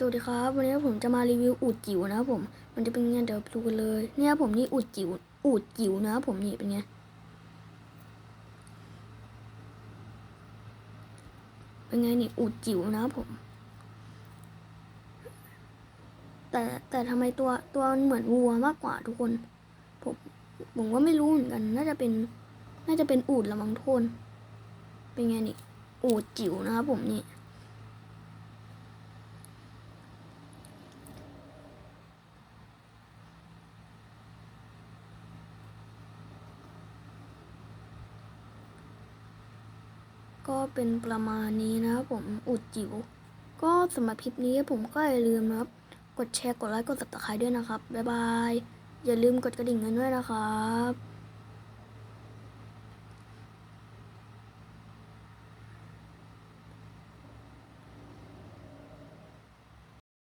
สวัสดีครับ วันนี้ผมจะมารีวิวอูดจิ๋วนะครับผม มันจะเป็นยังไงเดี๋ยวดูกันเลย เนี่ยผมนี่อูดจิ๋วอูดจิ๋วนะครับผมนี่เป็นไงเป็นไงนี่อูดจิ๋วนะครับผม แต่แต่ทำไมตัวตัวมันเหมือนวัวมากกว่าทุกคนผมผมก็ไม่รู้เหมือนกัน น่าจะเป็น น่าจะเป็นอูดละมังทนเป็นไงนี่อูดจิ๋วนะครับผมนี่ ก็เป็นประมาณนี้นะครับผมอุดจิ๋วก็สำหรับคลิปนี้ผมก็อย่าลืมนะครับ กดแชร์กดไลค์กดติดตามด้วยนะครับ บ๊ายบาย อย่าลืมกดกระดิ่งกันด้วยนะครับ